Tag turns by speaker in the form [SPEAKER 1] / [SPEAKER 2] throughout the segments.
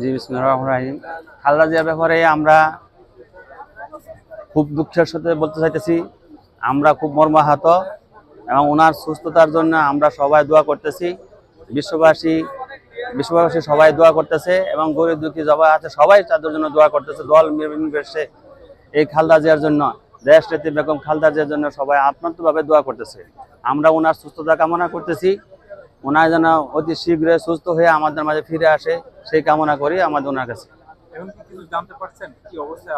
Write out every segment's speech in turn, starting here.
[SPEAKER 1] জি খালেদা জিয়ার ব্যাপারে আমরা খুব দুঃখের সাথে বলতে চাইতেছি, আমরা খুব মর্মাহত এবং ওনার সুস্থতার জন্য আমরা সবাই দোয়া করতেছি। বিশ্ববাসী বিশ্ববাসী সবাই দোয়া করতেছে এবং গরিব দুঃখী সবাই আছে, সবাই তাদের জন্য দোয়া করতেছে। দল নির্বিশেষে এই খালদা জিয়ার জন্য, দেশ নেত্রী বেগম খালদা জিয়ার জন্য সবাই আত্মান্তভাবে দোয়া করতেছে। আমরা ওনার সুস্থতা কামনা করতেছি। ওনার যেন অতি শীঘ্রই সুস্থ হয়ে আমাদের মাঝে ফিরে আসে সেই কামনা করি আমাদের ওনার কাছে।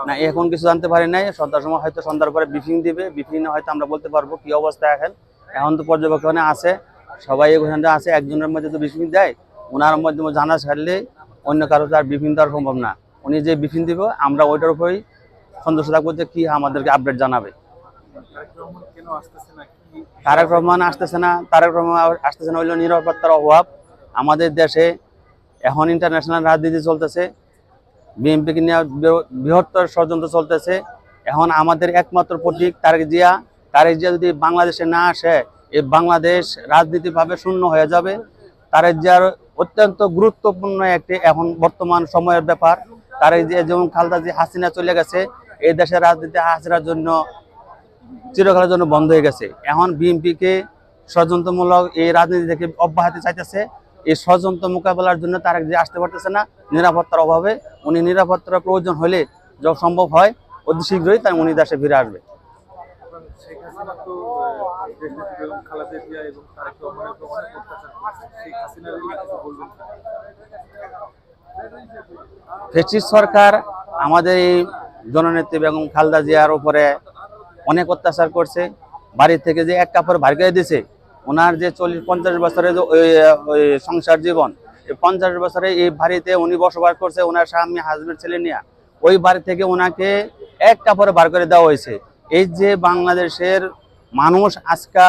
[SPEAKER 1] না এখন কিছু জানতে পারি নাই। সন্ধ্যার সময় হয়তো সন্ধ্যার পরে ব্রিফিং দিবে। ব্রিফিংয়ে হয়তো আমরা বলতে পারব কি অবস্থায় এখন। এখন তো পর্যবেক্ষণে আছে। সবাই ওখানে আছে। একজনের মধ্যে তো ব্রিফিং দেয়। ওনার মধ্যে জানা ছাড়লে অন্য কারও তার ব্রিফিং দেওয়ার সম্ভব না। উনি যে ব্রিফিং দিব আমরা ওইটার উপরেই সন্তুষ্ট থাকব যে কি আমাদেরকে আপডেট জানাবে।
[SPEAKER 2] তারেক রহমান আসতেছে না?
[SPEAKER 1] তারেক রহমান আসতেছে না হইল নিরাপত্তার অভাব। আমাদের দেশে এখন ইন্টারন্যাশনাল রাজনীতি চলতেছে বিএনপিকে নিয়ে বৃহত্তর ষড়যন্ত্র চলতেছে। এখন আমাদের একমাত্র প্রতীক তারেক জিয়া। তারেক জিয়া যদি বাংলাদেশে না আসে এই বাংলাদেশ রাজনীতিভাবে শূন্য হয়ে যাবে। তারেক জিয়ার অত্যন্ত গুরুত্বপূর্ণ একটি এখন বর্তমান সময়ের ব্যাপার। তারেক জিয়া, যেমন খালদা জিয়া হাসিনা চলে গেছে, এই দেশের রাজনীতি হাসিনার জন্য চিরকালের জন্য বন্ধ হয়ে গেছে। এখন বিএনপিকে ষড়যন্ত্রমূলক এই রাজনীতি থেকে অব্যাহতি চাইতেছে। এই ষড়যন্ত্র মোকাবেলার জন্য তারা যে আসতে পারতেছে না নিরাপত্তার অভাবে উনি নিরাপত্তার প্রয়োজন হলে যখন সম্ভব হয় অতি শীঘ্রই তাই উনি দেশে ফিরে আসবে। ফেসিস সরকার আমাদের এই জননেত্রী বেগম খালদা জিয়ার উপরে অনেক অত্যাচার করছে। বাড়ি থেকে যে এক কাপড় ভার করে দিছে, ওনার যে চল্লিশ, পঞ্চাশ বছরের যে সংসার জীবন পঞ্চাশ বছরে এই বাড়িতে উনি বসবাস করছে, ওনার স্বামী হাজবেন্ড ছেলে নিয়ে। ওই বাড়ি থেকে ওনাকে এক কাপড়ে বার করে দেওয়া হয়েছে। এই যে বাংলাদেশের মানুষ আজকা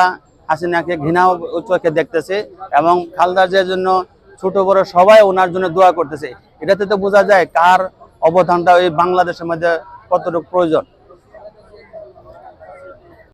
[SPEAKER 1] হাসিনাকে ঘৃণা চোখে দেখতেছে এবং খালদা জিয়ার জন্য ছোট বড় সবাই ওনার জন্য দোয়া করতেছে, এটাতে তো বোঝা যায় কার অবদানটা ওই বাংলাদেশের মধ্যে কতটুকু প্রয়োজন।